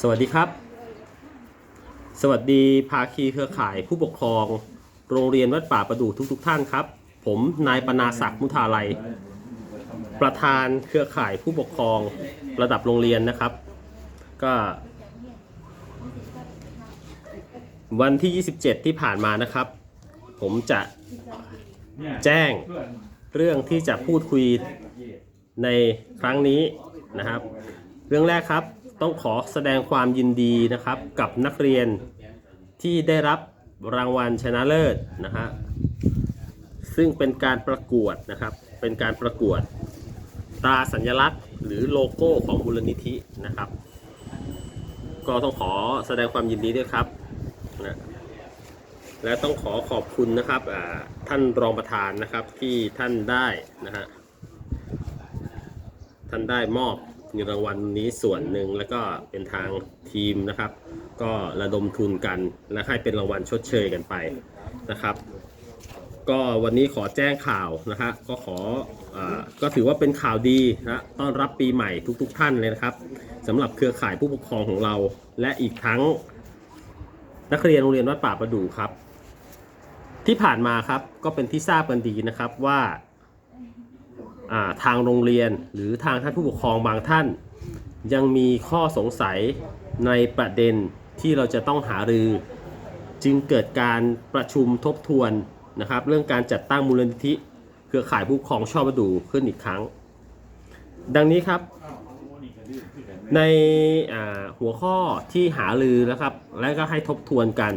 สวัสดีครับ สวัสดีภาคีเครือข่ายผู้ปกครอง โรงเรียนวัดป่าประดู่ทุกๆทท่านครับ ผมนายปนาศักดิ์มุทาลัย ประธานเครือข่ายผู้ปกครองระดับโรงเรียนนะครับ ก็ วันที่ 27 ที่ผ่านมานะครับ ผมจะแจ้งเรื่องที่จะพูดคุยในครั้งนี้ นะครับ เรื่องแรกครับต้องขอแสดงความยินดีนะครับกับนักเรียนที่ได้รับรางวัลชนะเลิศนะฮะซึ่งเป็นการประกวดนะครับ เป็นการประกวดตราสัญลักษณ์ หรือโลโก้ของมูลนิธินะครับ ก็ต้องขอแสดงความยินดีด้วยครับนะและต้องขอขอบคุณนะครับท่านรองประธานนะครับที่ท่านได้นะฮะ ท่านได้มอบเงินรางวัลนี้ส่วนหนึ่งแล้วก็เป็นทางทีมนะครับ ก็ระดมทุนกันและให้เป็นรางวัลชดเชยกันไปนะครับ ก็วันนี้ขอแจ้งข่าวนะฮะก็ขออาก็ถือว่าเป็นข่าวดีนะต้อนรับปีใหม่ทุกๆทท่านเลยนะครับสำหรับเครือข่ายผู้ปกครองของเรา และอีกทั้ง นักเรียนโรงเรียนวัดป่าประดู่ครับ ที่ผ่านมาครับก็เป็นที่ทราบกันดีนะครับว่า ทางโรงเรียนหรือทางท่านผู้ปกครองบางท่าน ยังมีข้อสงสัยในประเด็นที่เราจะต้องหารือ จึงเกิดการประชุมทบทวนนะครับเรื่องการจัดตั้งมูลนิธิเครือข่ายผู้ปกครองชอบประดูขึ้นอีกครั้ง ดังนี้ครับ ในหัวข้อที่หารือนะครับ และก็ให้ทบทวนกัน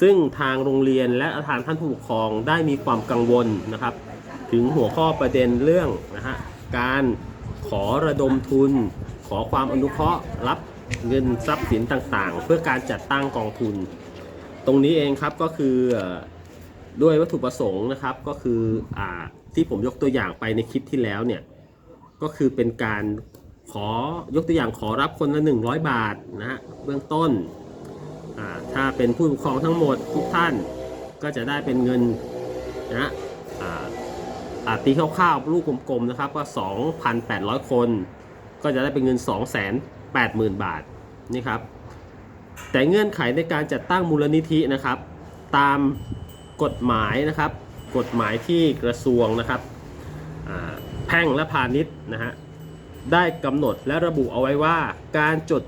ซึ่งทางโรงเรียนและทางท่านผู้ปกครองได้มีความกังวลนะครับ ถึงหัวข้อประเด็นเรื่องนะฮะการขอระดมทุน ขอความอนุเคราะห์รับเงินทรัพย์สินต่างๆ เพื่อการจัดตั้งกองทุน ตรงนี้เองครับก็คือด้วยวัตถุประสงค์นะครับก็คืออที่ผมยกตัวอย่างไปในคลิปที่แล้วเนี่ยก็คือเป็นการขอยกตัวอย่างขอรับคนละ 100 บาทนะฮะเบื้องต้น ถ้าเป็นผู้ปกครองทั้งหมดทุกท่านก็จะได้เป็นเงินนะ อาตีคร่าวๆลูกกลมๆนะครับก็ 2,800 คน ก็จะได้เป็นเงิน 280,000 บาทนี่ครับแต่เงื่อนไขในการจัดตั้งมูลนิธินะครับ ตามกฎหมายนะครับ กฎหมายที่กระทรวงนะครับแพ่งและพาณิชย์นะฮะได้กำหนดและระบุเอาไว้ว่าการจด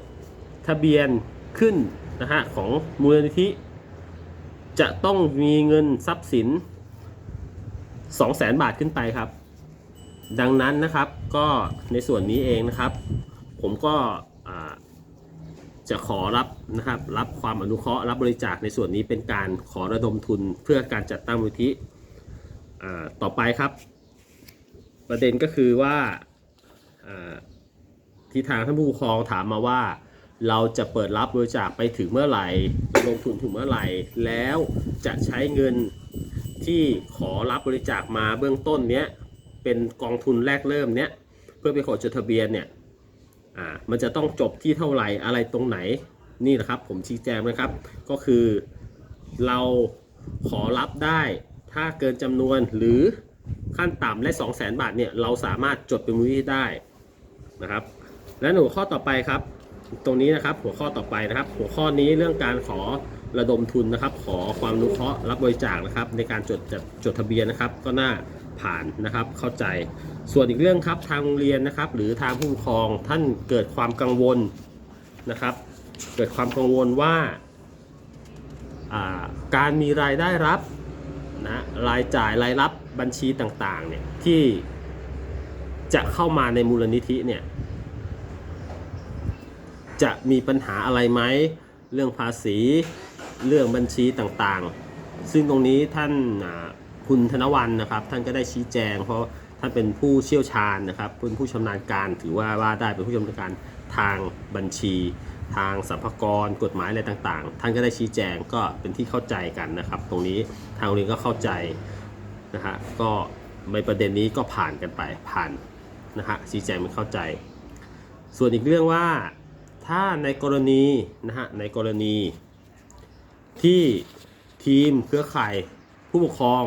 ทะเบียนขึ้นนะฮะของมูลนิธิ จะต้องมีเงินทรัพย์สิน 2 0 0แสนบาทขึ้นไปครับ ดังนั้นนะครับก็ในส่วนนี้เองนะครับ ผมก็จะขอรับนะครับรับความอนุเคราะห์รับบริจาคในส่วนนี้เป็นการขอระดมทุนเพื่อการจัดตั้งมูลนิธิอ่ต่อไปครับ ประเด็นก็คือว่าอ่าที่ทางท่านผู้ปกครองถามมาว่า เราจะเปิดรับบริจาคไปถึงเมื่อไหร่ลงทุนถึงเมื่อไหร่ แล้วจะใช้เงิน ที่ขอรับบริจาคมาเบื้องต้นเนี้ยเป็นกองทุนแรกเริ่มเนี้ยเพื่อไปขอจดทะเบียนเนี่ยอ่ามันจะต้องจบที่เท่าไหร่อะไรตรงไหนนี่นะครับผมชี้แจงนะครับ ก็คือเราขอรับได้ถ้าเกินจำนวนหรือขั้นต่ำและ 2 0 0แสนบาทเนี่ยเราสามารถจดเป็นมูลนิธิได้นะครับ และหัวข้อต่อไปครับ ตรงนี้นะครับหัวข้อต่อไปนะครับ หัวข้อนี้เรื่องการขอ ระดมทุนนะครับ ขอความอนุเคราะห์รับบริจาคนะครับ ในการจดจดจดทะเบียนนะครับ ก็น่าผ่านนะครับเข้าใจ ส่วนอีกเรื่องครับทางโรงเรียนนะครับ หรือทางผู้ปกครองท่านเกิดความกังวลนะครับ เกิดความกังวลว่าอ่าการมีรายได้รับนะรายจ่ายรายรับบัญชีต่างๆเนี่ยที่จะเข้ามาในมูลนิธิเนี่ยจะมีปัญหาอะไรไหม เรื่องภาษี เรื่องบัญชีต่างๆ ซึ่งตรงนี้ท่านคุณธนวันนะครับ ท่านก็ได้ชี้แจง เพราะท่านเป็นผู้เชี่ยวชาญนะครับเป็นผู้ชำนาญการถือว่าว่าได้เป็นผู้ชำนาญการทางบัญชี ทางสรรพากรกฎหมายอะไรต่างๆ ท่านก็ได้ชี้แจงก็เป็นที่เข้าใจกันนะครับ ตรงนี้ทางโรงเรียนก็เข้าใจนะฮะก็ในประเด็นนี้ก็ผ่านกันไปผ่านนะฮะชี้แจงมันเข้าใจ ส่วนอีกเรื่องว่าถ้าในกรณีนะฮะในกรณี ที่ทีมเครือข่ายผู้ปกครอง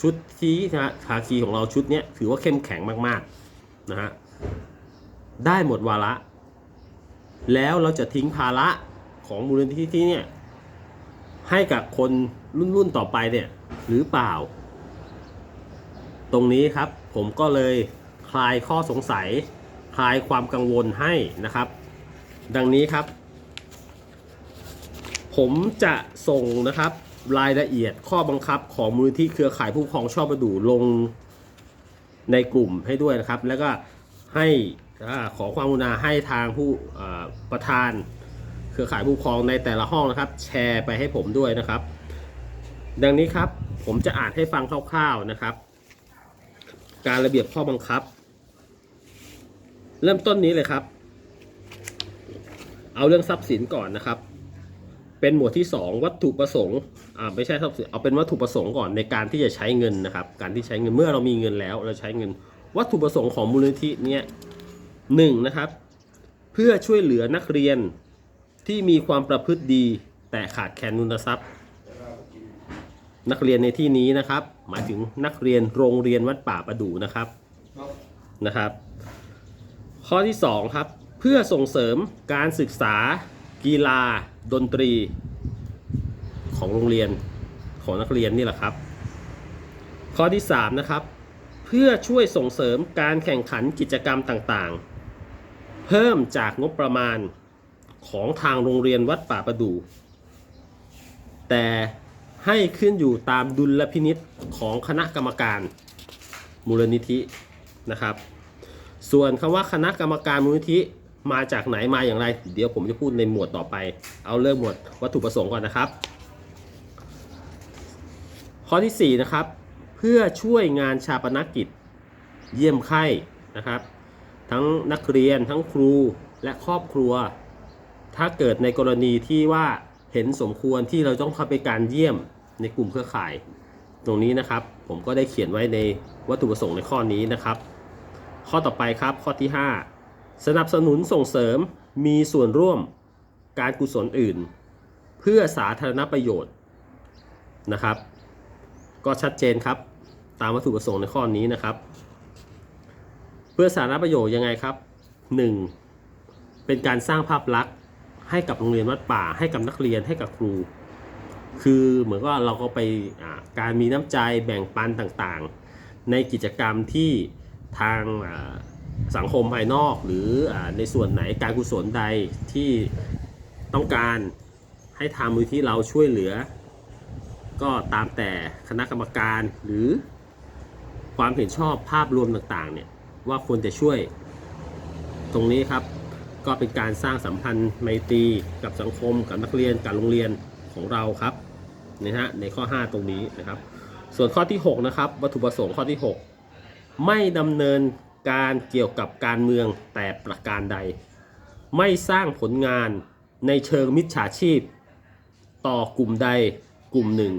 ชุดที่นะฮะภาคีของเราชุดนี้ถือว่าเข้มแข็งมากๆนะฮะได้หมดวาระ แล้วเราจะทิ้งภาระของมูลนิธิเนี่ยให้กับคนรุ่นๆต่อไปเนี่ยหรือเปล่า ตรงนี้ครับผมก็เลยคลายข้อสงสัย คลายความกังวลให้นะครับ ดังนี้ครับ ผมจะส่งนะครับรายละเอียดข้อบังคับของมูลนิธิเครือข่ายผู้ปกครองชอบประดูลงในกลุ่มให้ด้วยนะครับ แล้วก็ให้ขอความกรุณาให้ทางผู้ประธานเครือข่ายผู้ปกครองในแต่ละห้องนะครับ แชร์ไปให้ผมด้วยนะครับ ดังนี้ครับผมจะอ่านให้ฟังคร่าวๆนะครับ การระเบียบข้อบังคับ เริ่มต้นนี้เลยครับ เอาเรื่องทรัพย์สินก่อนนะครับ เป็นหมวดที่ 2 วัตถุประสงค์อ่าไม่ใช่ทรัพย์สินเอาเป็นวัตถุประสงค์ก่อนในการที่จะใช้เงินนะครับ การที่ใช้เงินเมื่อเรามีเงินแล้ว เราใช้เงินวัตถุประสงค์ของมูลนิธิเนี่ยหนึ่งนะครับ เพื่อช่วยเหลือนักเรียนที่มีความประพฤติดี แต่ขาดแคลนทุนทรัพย์ นักเรียนในที่นี้นะครับ หมายถึงนักเรียนโรงเรียนวัดป่าประดูนะครับนะครับ ข้อที่2ครับเพื่อส่งเสริมการศึกษา กีฬาดนตรีของโรงเรียนของนักเรียนนี่แหละครับ ข้อที่ 3 นะครับ เพื่อช่วยส่งเสริมการแข่งขันกิจกรรมต่างๆ เพิ่มจากงบประมาณของทางโรงเรียนวัดป่าประดูแต่ให้ขึ้นอยู่ตามดุลพินิษของคณะกรรมการมูลนิธินะครับ ส่วนคำว่าคณะกรรมการมูลนิธิ มาจากไหนมาอย่างไร เดี๋ยวผมจะพูดในหมวดต่อไป เอาเริ่มหมวดวัตถุประสงค์ก่อนนะครับ ข้อที่4นะครับ เพื่อช่วยงานชาปนกิจเยี่ยมไข้นะครับ ทั้งนักเรียนทั้งครูและครอบครัว ถ้าเกิดในกรณีที่ว่าเห็นสมควรที่เราต้องเข้าไปการเยี่ยมในกลุ่มเครือข่าย ตรงนี้นะครับ ผมก็ได้เขียนไว้ในวัตถุประสงค์ในข้อนี้นะครับ ข้อต่อไปครับข้อที่ 5 สนับสนุนส่งเสริมมีส่วนร่วมการกุศลอื่น เพื่อสาธารณประโยชน์นะครับ ก็ชัดเจนครับ ตามวัตถุประสงค์ในข้อนี้นะครับ เพื่อสาธารณประโยชน์ยังไงครับ 1. เป็นการสร้างภาพลักษณ์ให้กับโรงเรียนวัดป่า ให้กับนักเรียนให้กับครู คือเหมือนว่าเราก็ไปการมีน้ำใจแบ่งปันต่างๆ ในกิจกรรมที่ทางา สังคมภายนอกหรืออในส่วนไหนการกุศลใดที่ต้องการให้ทางมูลที่เราช่วยเหลือ ก็ตามแต่คณะกรรมการหรือความเห็นชอบภาพรวมต่างๆเนี่ยว่าควรจะช่วยตรงนี้ครับ ก็เป็นการสร้างสัมพันธ์ไมตรีกับสังคมกับนักเรียนกับโรงเรียนของเราครับนะฮะในข้อ 5 ตรงนี้นะครับ ส่วนข้อที่ 6 นะครับ วัตถุประสงค์ข้อที่ 6 ไม่ดำเนิน การเกี่ยวกับการเมืองแต่ประการใด ไม่สร้างผลงานในเชิงมิจฉาชีพ ต่อกลุ่มใดกลุ่มหนึ่ง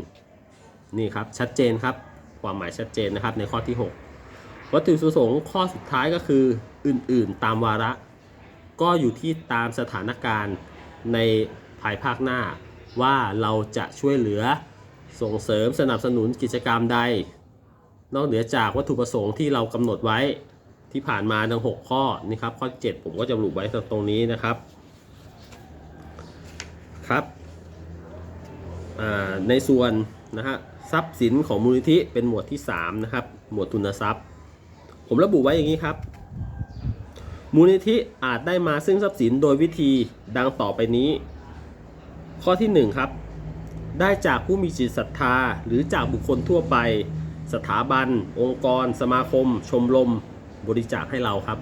นี่ครับชัดเจนครับความหมายชัดเจนนะครับในข้อที่ 6 วัตถุประสงค์ข้อสุดท้ายก็คืออื่นๆตามวาระ ก็อยู่ที่ตามสถานการณ์ในภายภาคหน้าว่าเราจะช่วยเหลือส่งเสริมสนับสนุนกิจกรรมใด นอกเหนือจากวัตถุประสงค์ที่เรากำหนดไว้ ที่ผ่านมาทั้ง6ข้อนี่ครับข้อ7ผมก็จะสรุปไว้ตรงนี้นะครับครับในส่วนนะฮะทรัพย์สินของมูลนิธิเป็นหมวดที่3นะครับหมวดทุนทรัพย์ ผมระบุไว้อย่างนี้ครับ มูลนิธิอาจได้มาซึ่งทรัพย์สินโดยวิธีดังต่อไปนี้ ข้อที่1ครับได้จากผู้มีจิตศรัทธา หรือจากบุคคลทั่วไป สถาบัน องค์กร สมาคม ชมรม บริจาคให้เราครับ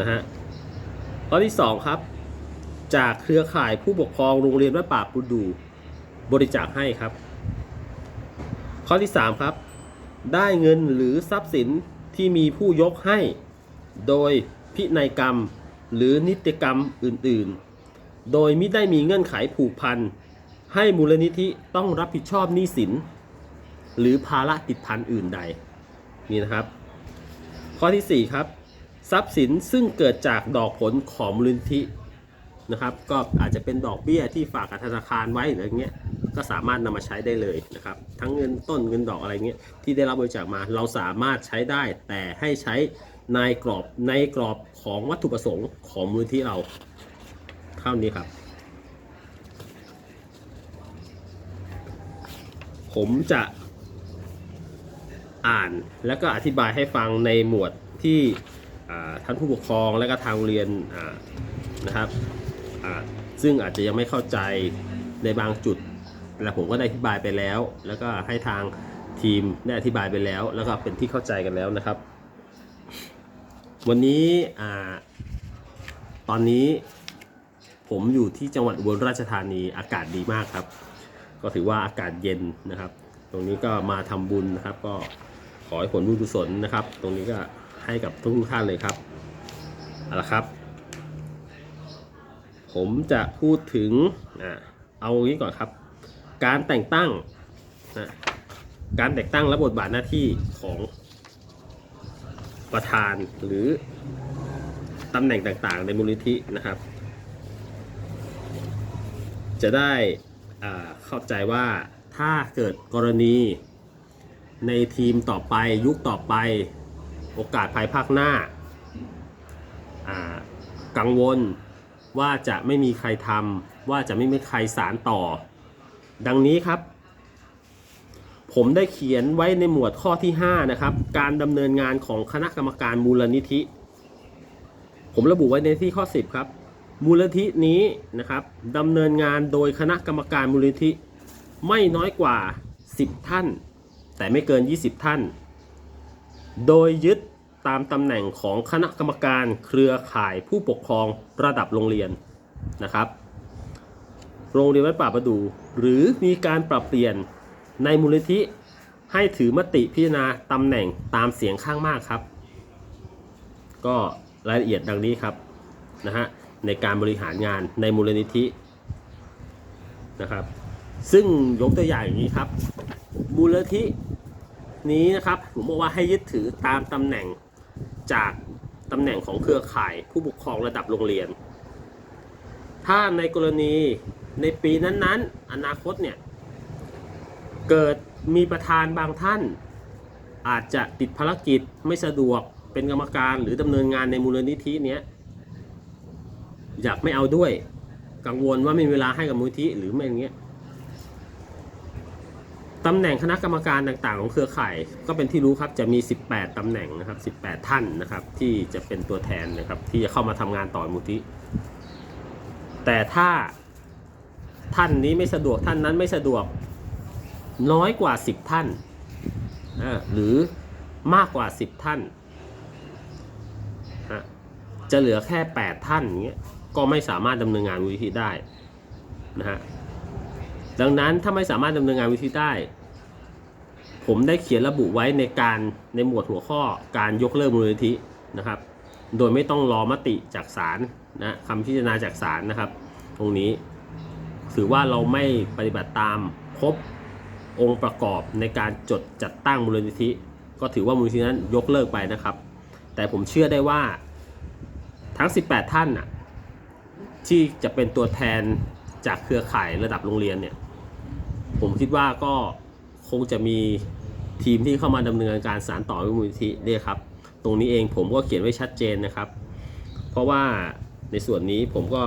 นะฮะข้อที่ 2 ครับ จากเครือข่ายผู้ปกครองโรงเรียนวัดป่าปุดูบริจาคให้ครับ ข้อที่ 3 ครับ ได้เงินหรือทรัพย์สินที่มีผู้ยกให้ โดยพินัยกรรมหรือนิติกรรมอื่นๆ โดยไม่ได้มีเงื่อนไขผูกพัน ให้มูลนิธิต้องรับผิดชอบหนี้สิน หรือภาระติดพันอื่นใด นี่นะครับ ข้อทีสี่ 4 ครับ ทรัพย์สินซึ่งเกิดจากดอกผลของมูลนิธินะครับ ก็อาจจะเป็นดอกเบี้ยที่ฝากกับธนาคารไว้หรืออย่างเงี้ยก็สามารถนำมาใช้ได้เลยนะครับ ทั้งเงินต้นเงินดอกอะไรเงี้ยที่ได้รับบริจาคมาเราสามารถใช้ได้แต่ให้ใช้ในกรอบในกรอบของวัตถุประสงค์ของมูลที่เราเท่านี้ครับ ผมจะ อ่าน แล้วก็อธิบายให้ฟังในหมวดที่ท่านผู้ปกครองและก็ทางโรงเรียนนะครับซึ่งอาจจะยังไม่เข้าใจในบางจุด และผมก็ได้อธิบายไปแล้ว แล้วก็ให้ทางทีมได้อธิบายไปแล้ว แล้วก็เป็นที่เข้าใจกันแล้วนะครับ วันนี้ตอนนี้ผมอยู่ที่จังหวัดอุบลราชธานีอากาศดีมากครับ ก็ถือว่าอากาศเย็นนะครับ ตรงนี้ก็มาทำบุญนะครับก็ ขอให้ผลบุญกุศลนะครับ ตรงนี้ก็ให้กับทุกท่านเลยครับเอาละครับ ผมจะพูดถึงอเอางี้ก่อนครับ การแต่งตั้งนะการแต่งตั้งและบทบาทหน้าที่ของประธานหรือตำแหน่งต่างๆ ในมูลนิธินะครับ จะได้เข้าใจว่าถ้าเกิดกรณี ในทีมต่อไปยุคต่อไป โอกาสภายภาคหน้า กังวลว่าจะไม่มีใครทำว่าจะไม่มีใครสารต่อ ดังนี้ครับ ผมได้เขียนไว้ในหมวดข้อที่ 5 นะครับ การดำเนินงานของคณะกรรมการมูลนิธิ ผมระบุไว้ในที่ข้อ 10 ครับ มูลนิธินี้นะครับดำเนินงานโดยคณะกรรมการมูลนิธิ ไม่น้อยกว่า 10 ท่าน แต่ไม่เกิน 20 ท่าน โดยยึดตามตำแหน่งของคณะกรรมการเครือข่ายผู้ปกครองระดับโรงเรียนนะครับ โรงเรียนวัดป่าประดู หรือมีการปรับเปลี่ยนในมูลนิธิให้ถือมติพิจารณาตำแหน่งตามเสียงข้างมากครับ ก็รายละเอียดดังนี้ครับนะฮะในการบริหารงานในมูลนิธินะครับ ซึ่งยกตัวอย่างอย่างนี้ครับ มูลนิธิ นี้นะครับผมบอกว่าให้ยึดถือตามตำแหน่งจากตำแหน่งของเครือข่ายผู้ปกครองระดับโรงเรียน ถ้าในกรณีในปีนั้นๆ อนาคตเนี่ย เกิดมีประธานบางท่าน อาจจะติดภารกิจไม่สะดวกเป็นกรรมการหรือดำเนินงานในมูลนิธิเนี้ยอยากไม่เอาด้วย กังวลว่าไม่มีเวลาให้กับมูลนิธิหรือไม่อย่างเงี้ย ตำแหน่งคณะกรรมการต่างๆ ของเครือข่าย ก็เป็นที่รู้ครับจะมี 18 ตำแหน่งนะครับ 18 ท่านนะครับ ที่จะเป็นตัวแทนนะครับ ที่จะเข้ามาทำงานต่อมูลนิธิแต่ถ้าท่านนี้ไม่สะดวกท่านนั้นไม่สะดวกน้อยกว่า 10 ท่านหรือมากกว่า 10 ท่านอะจะเหลือแค่ 8 ท่านอย่างเงี้ยก็ไม่สามารถดำเนินงานมูลนิธิได้นะฮะ ดังนั้นถ้าไม่สามารถดำเนินงานมูลนิธิได้ ผมได้เขียนระบุไว้ในการในหมวดหัวข้อการยกเลิกมูลนิธินะครับ โดยไม่ต้องรอมติจากศาลนะคำพิจารณาจากศาลนะครับ ตรงนี้ถือว่าเราไม่ปฏิบัติตามครบองค์ประกอบในการจดจัดตั้งมูลนิธิ ก็ถือว่ามูลนิธินั้นยกเลิกไปนะครับ แต่ผมเชื่อได้ว่าทั้ง 18 ท่านน่ะที่จะเป็นตัวแทนจากเครือข่ายระดับโรงเรียนเนี่ย ผมคิดว่าก็คงจะมีทีมที่เข้ามาดำเนินการสารต่อมูลนิธิเนี่ยครับ ตรงนี้เองผมก็เขียนไว้ชัดเจนนะครับ เพราะว่าในส่วนนี้ผมก็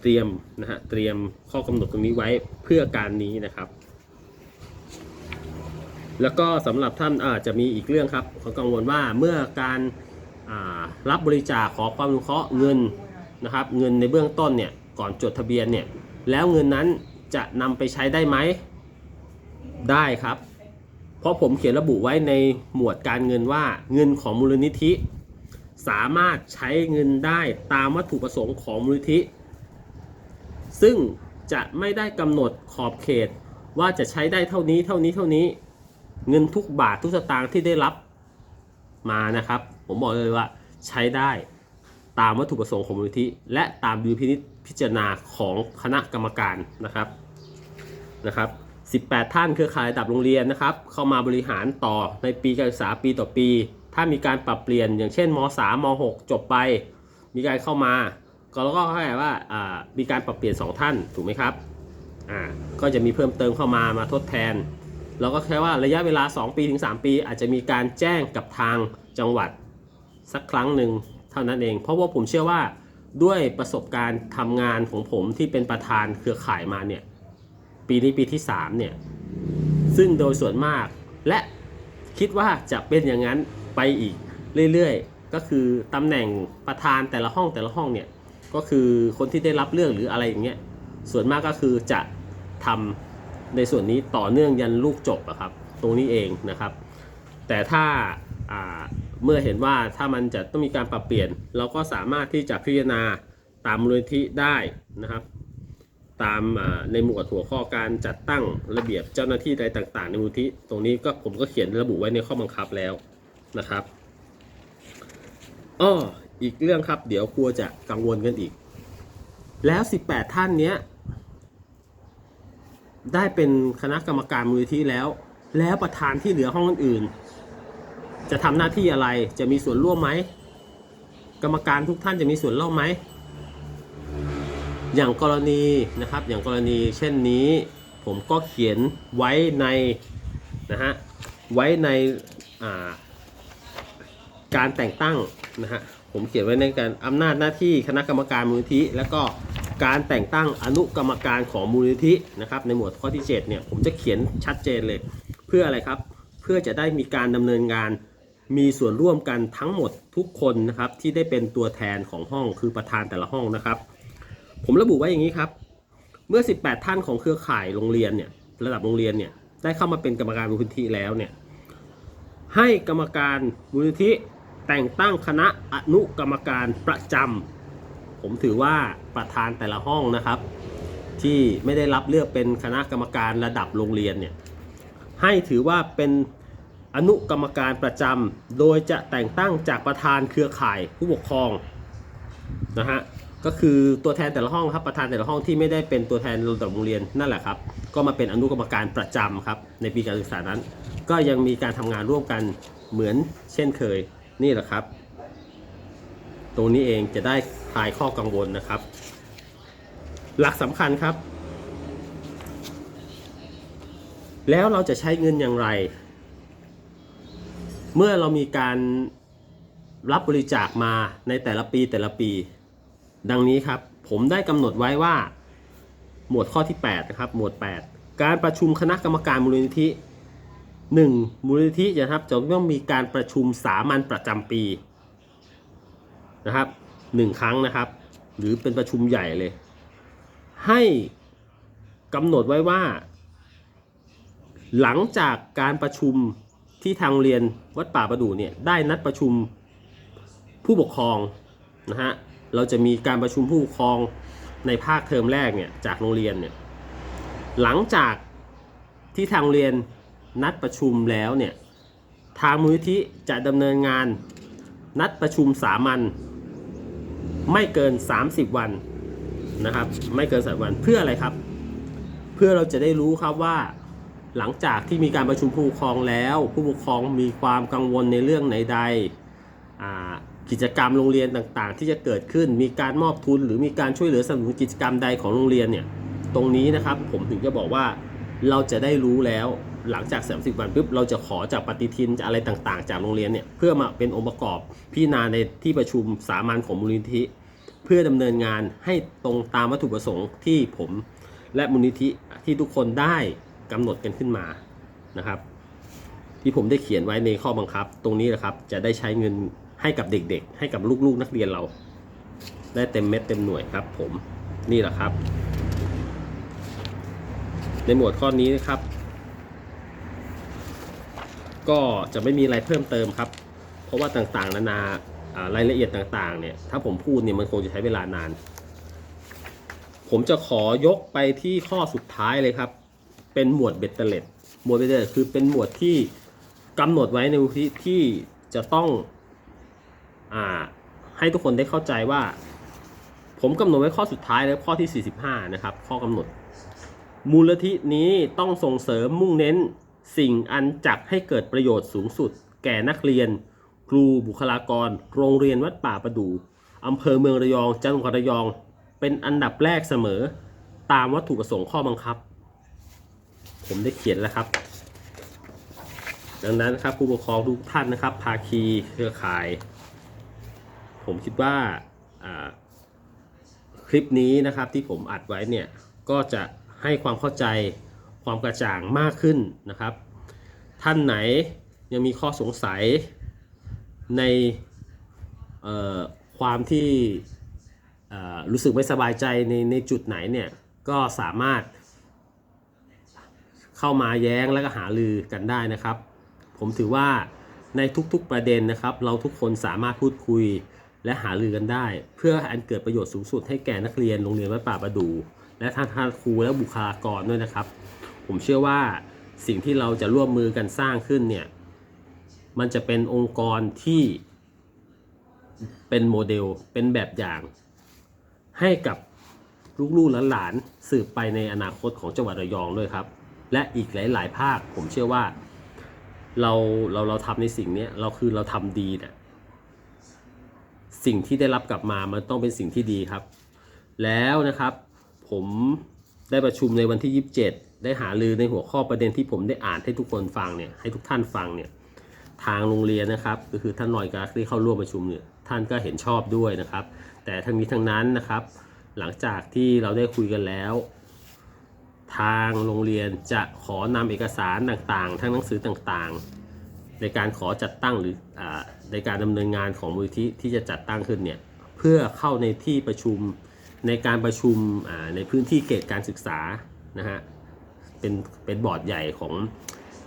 เตรียมนะฮะเตรียมข้อกำหนดตรงนี้ไว้เพื่อการนี้นะครับ แล้วก็สำหรับท่านอาจจะมีอีกเรื่องครับเขากังวลว่าเมื่อการรับบริจาคขอความอนุเคราะห์เงินนะครับ เงินในเบื้องต้นเนี่ยก่อนจดทะเบียนเนี่ยแล้วเงินนั้น จะนำไปใช้ได้ไหม ได้ครับ เพราะผมเขียนระบุไว้ในหมวดการเงินว่าเงินของมูลนิธิ สามารถใช้เงินได้ตามวัตถุประสงค์ของมูลนิธิ ซึ่งจะไม่ได้กำหนดขอบเขตว่าจะใช้ได้เท่านี้เท่านี้เท่านี้ เงินทุกบาททุกสตางค์ที่ได้รับมานะครับ ผมบอกเลยว่าใช้ได้ตามวัตถุประสงค์ของมูลนิธิและตามดุลพินิจ พิจารณาของคณะกรรมการนะครับนะครับ 18 ท่านเครือข่ายระดับโรงเรียนนะครับ เข้ามาบริหารต่อในปีการศึกษาปีต่อปี ถ้ามีการปรับเปลี่ยนอย่างเช่นม 3 ม 6 จบไป มีการเข้ามาก็แล้วก็แค่ว่าอ่ามีการปรับเปลี่ยน 2 ท่านถูกไหมครับอ่าก็จะมีเพิ่มเติมเข้ามามาทดแทน แล้วก็แค่ว่าระยะเวลา 2 ปีถึง 3 ปี อาจจะมีการแจ้งกับทางจังหวัดสักครั้งหนึ่งเท่านั้นเอง เพราะว่าผมเชื่อว่า ด้วยประสบการณ์ทำงานของผมที่เป็นประธานเครือข่ายมาเนี่ยปีนี้ปีที่3เนี่ยซึ่งโดยส่วนมากและคิดว่าจะเป็นอย่างนั้นไปอีกเรื่อยๆ ก็คือตำแหน่งประธานแต่ละห้องแต่ละห้องเนี่ยก็คือคนที่ได้รับเลือกหรืออะไรอย่างเงี้ยส่วนมากก็คือจะทำในส่วนนี้ต่อเนื่องยันลูกจบอะครับตรงนี้เองนะครับ แต่ถ้า เมื่อเห็นว่าถ้ามันจะต้องมีการปรับเปลี่ยน เราก็สามารถที่จะพิจารณาตามมูลนิธิได้นะครับ ตามในหมวดหัวข้อการจัดตั้งระเบียบเจ้าหน้าที่ใดต่าง ๆ ในมูลนิธิตรงนี้ก็ผมก็เขียนระบุไว้ในข้อบังคับแล้วนะครับอ้ออีกเรื่องครับ เดี๋ยวกลัวจะกังวลกันอีก แล้ว 18 ท่านเนี้ยได้เป็นคณะกรรมการมูลนิธิแล้ว แล้วประธานที่เหลือห้องอื่น จะทำหน้าที่อะไร จะมีส่วนร่วมไหม กรรมการทุกท่านจะมีส่วนร่วมไหม อย่างกรณีนะครับ อย่างกรณีเช่นนี้ ผมก็เขียนไว้ในนะฮะ ไว้ในาการแต่งตั้งนะฮะ ผมเขียนไว้ในการอำนาจหน้าที่คณะกรรมการมูลนิธิแล้วก็การแต่งตั้งอนุกรรมการของมูลนิธินะครับในหมวดข้อที่7เนี่ยผมจะเขียนชัดเจนเลย เพื่ออะไรครับ เพื่อจะได้มีการดำเนินงาน มีส่วนร่วมกันทั้งหมดทุกคนนะครับที่ได้เป็นตัวแทนของห้องคือประธานแต่ละห้องนะครับ ผมระบุไว้อย่างนี้ครับ เมื่อ 18 ท่านของเครือข่ายโรงเรียนเนี่ยระดับโรงเรียนเนี่ยได้เข้ามาเป็นกรรมการมูลนิธิแล้วเนี่ยให้กรรมการมูลนิธิแต่งตั้งคณะอนุกรรมการประจำผมถือว่าประธานแต่ละห้องนะครับ ที่ไม่ได้รับเลือกเป็นคณะกรรมการระดับโรงเรียนเนี่ยให้ถือว่าเป็น อนุกรรมการประจำโดยจะแต่งตั้งจากประธานเครือข่ายผู้ปกครองนะฮะก็คือตัวแทนแต่ละห้องครับประธานแต่ละห้องที่ไม่ได้เป็นตัวแทนระดับโรงเรียนนั่นแหละครับ ก็มาเป็นอนุกรรมการประจำครับในปีการศึกษานั้น ก็ยังมีการทำงานร่วมกันเหมือนเช่นเคยนี่แหละครับ ตรงนี้เองจะได้คลายข้อกังวลนะครับ หลักสำคัญครับ แล้วเราจะใช้เงินอย่างไร เมื่อเรามีการรับบริจาคมาในแต่ละปีแต่ละปี ดังนี้ครับ ผมได้กำหนดไว้ว่า หมวดข้อที่ 8 นะครับ หมวด 8 การประชุมคณะกรรมการมูลนิธิ 1. มูลนิธินะครับจะต้องมีการประชุมสามัญประจำปีนะครับหนึ่งครั้งนะครับ หรือเป็นประชุมใหญ่เลย ให้กำหนดไว้ว่า หลังจากการประชุม ที่ทางเรียนวัดป่าประดู่เนี่ยได้นัดประชุมผู้ปกครองนะฮะเราจะมีการประชุมผู้ปกครองในภาคเทอมแรกเนี่ยจากโรงเรียนเนี่ยหลังจากที่ทางเรียนนัดประชุมแล้วเนี่ยทางมูลนิธิจะดำเนินงานนัดประชุมสามัญไม่เกิน 30 วันนะครับ ไม่เกิน3วันเพื่ออะไรครับ เพื่อเราจะได้รู้ครับว่า หลังจากที่มีการประชุมผู้ปกครองแล้ว ผู้ปกครองมีความกังวลในเรื่องไหนใดกิจกรรมโรงเรียนต่างๆ ที่จะเกิดขึ้นมีการมอบทุน หรือมีการช่วยเหลือสนับสนุนกิจกรรมใดของโรงเรียนเนี่ยตรงนี้นะครับผมถึงจะบอกว่าเราจะได้รู้แล้วหลังจาก 30 วันปุ๊บเราจะขอจากปฏิทินจากอะไรต่างๆ จากโรงเรียนเนี่ยเพื่อมาเป็นองค์ประกอบพิจารณาในที่ประชุมสามัญของมูลนิธิ เพื่อดำเนินงานให้ตรงตามวัตถุประสงค์ที่ผมและมูลนิธิที่ทุกคนได้ กำหนดกันขึ้นมานะครับ ที่ผมได้เขียนไว้ในข้อบังคับ ตรงนี้นะครับจะได้ใช้เงินให้กับเด็กๆ ให้กับลูกๆนักเรียนเรา ได้เต็มเม็ดเต็มหน่วยครับ ผมนี่แหละครับ ในหมวดข้อนี้นะครับ ก็จะไม่มีอะไรเพิ่มเติมครับ เพราะว่าต่างๆ นานาอ่ารายละเอียดต่างๆ เนี่ย ถ้าผมพูดเนี่ยมันคงจะใช้เวลานาน ผมจะขอยกไปที่ข้อสุดท้ายเลยครับ เป็นหมวดเบตเตอร์เลตหมวดเบตเตอร์เลตคือเป็นหมวดที่กำหนดไว้ในที่ที่จะต้องอ่าให้ทุกคนได้เข้าใจว่า ผมกำหนดไว้ข้อสุดท้ายแล้วข้อที่ 45 นะครับ ข้อกำหนด มูลทินี้ต้องส่งเสริมมุ่งเน้นสิ่งอันจักให้เกิดประโยชน์สูงสุด แก่นักเรียน ครูบุคลากร โรงเรียนวัดป่าประดู่อำเภอเมืองระยองจังหวัดระยอง เป็นอันดับแรกเสมอ ตามวัตถุประสงค์ข้อบังคับ ผมได้เขียนแล้วครับ ดังนั้นนะครับผู้ปกครองทุกท่านนะครับ ภาคีเครือข่าย ผมคิดว่าคลิปนี้นะครับที่ผมอัดไว้เนี่ยก็จะให้ความเข้าใจความกระจ่างมากขึ้นนะครับ ท่านไหนยังมีข้อสงสัยในความที่รู้สึกไม่สบายใจในในจุดไหนเนี่ยก็สามารถ เข้ามาแย้งและก็หาลือกันได้นะครับ ผมถือว่าในทุกๆประเด็นนะครับ เราทุกคนสามารถพูดคุยและหารือกันได้ เพื่ออันเกิดประโยชน์สูงสุดให้แก่นักเรียนโรงเรียนวัดป่าประดู และท่านท่านครูและบุคลากรด้วยนะครับ ผมเชื่อว่าสิ่งที่เราจะร่วมมือกันสร้างขึ้นเนี่ยมันจะเป็นองค์กรที่เป็นโมเดลเป็นแบบอย่าง ให้กับลูกๆหลานๆสืบไปในอนาคตของจังหวัดระยองด้วยครับ และอีกหลาย ๆ ภาค ผมเชื่อว่า เราเราเราทำในสิ่งนี้เราคือเราทำดีเนี่ยสิ่งที่ได้รับกลับมามันต้องเป็นสิ่งที่ดีครับ แล้วนะครับ ผมได้ประชุมในวันที่ 27 ได้หารือในหัวข้อประเด็นที่ผมได้อ่านให้ทุกคนฟังเนี่ยให้ทุกท่านฟังเนี่ยทางโรงเรียนนะครับก็คือท่านหน่อยกักที่เข้าร่วมประชุมเนี่ยท่านก็เห็นชอบด้วยนะครับ แต่ทั้งนี้ทั้งนั้นนะครับ หลังจากที่เราได้คุยกันแล้ว ทางโรงเรียนจะขอนำเอกสารต่างๆ ทั้งหนังสือต่างๆ ในการขอจัดตั้งหรืออในการดำเนินงานของมูลที่ที่จะจัดตั้งขึ้นเนี่ยเพื่อเข้าในที่ประชุมในการประชุมในพื้นที่เขตการศึกษานะฮะเป็นเป็นบอร์ดใหญ่ของ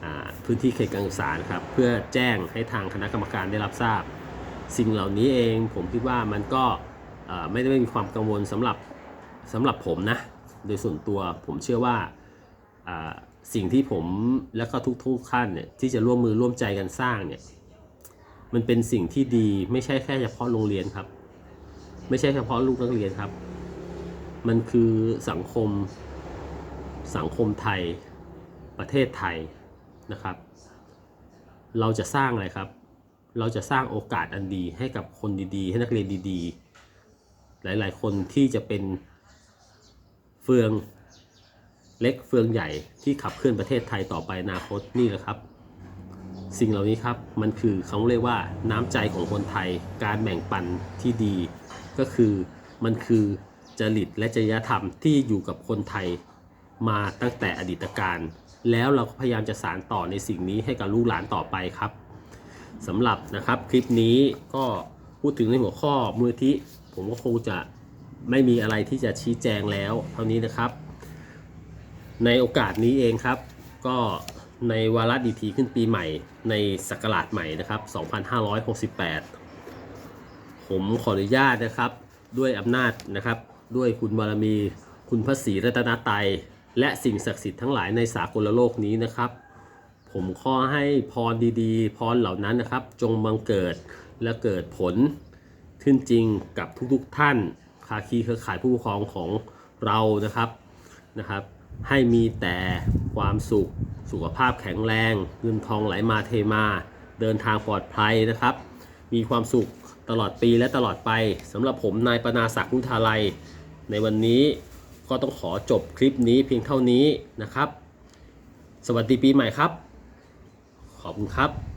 อพื้นที่เขตการศึกษานะครับ เพื่อแจ้งให้ทางคณะกรรมการได้รับทราบ สิ่งเหล่านี้เองผมคิดว่ามันก็ไม่ได้มีความกังวลสำหรับสำหรับผมนะ โดยส่วนตัวผมเชื่อว่าสิ่งที่ผมและก็ทุกๆท่านเนี่ยที่จะร่วมมือร่วมใจกันสร้างเนี่ยมันเป็นสิ่งที่ดีไม่ใช่แค่เฉพาะโรงเรียนครับ ไม่ใช่เฉพาะลูกนักเรียนครับ มันคือสังคมสังคมไทยประเทศไทยนะครับ เราจะสร้างอะไรครับ เราจะสร้างโอกาสอันดีให้กับคนดีๆ ให้นักเรียนดีๆ หลายๆ คนที่จะเป็น เฟืองเล็กเฟืองใหญ่ที่ขับเคลื่อนประเทศไทยต่อไปอนาคตนี่แหละครับ สิ่งเหล่านี้ครับมันคือเขาเรียกว่าน้ำใจของคนไทยการแบ่งปันที่ดี ก็คือมันคือจริตและจริยธรรมที่อยู่กับคนไทยมาตั้งแต่อดีตการ แล้วเราก็พยายามจะสานต่อในสิ่งนี้ให้กับลูกหลานต่อไปครับสำหรับนะครับคลิปนี้ก็พูดถึงในหัวข้อมูลที่ผมก็คงจะ ไม่มีอะไรที่จะชี้แจงแล้วเท่านี้นะครับ ในโอกาสนี้เองครับ ก็ในวาระดีทีขึ้นปีใหม่ ในศักราชใหม่นะครับ 2568 ผมขออนุญาตนะครับ ด้วยอำนาจนะครับ ด้วยคุณบารมี คุณพระศรีรัตนตรัยและสิ่งศักดิ์สิทธิ์ทั้งหลายในสากลโลกนี้นะครับ ผมขอให้พรดีๆ พรเหล่านั้นนะครับ จงบังเกิดและเกิดผลขึ้นจริงกับทุกๆท่าน ภาคีเครือข่ายผู้ปกครองของเรานะครับนะครับ ให้มีแต่ความสุขสุขภาพแข็งแรงเงินทองไหลมาเทมาเดินทางปลอดภัยนะครับ มีความสุขตลอดปีและตลอดไปสำหรับผมนายปนาศักดิ์นุทาลัย ในวันนี้ก็ต้องขอจบคลิปนี้เพียงเท่านี้นะครับ สวัสดีปีใหม่ครับ ขอบคุณครับ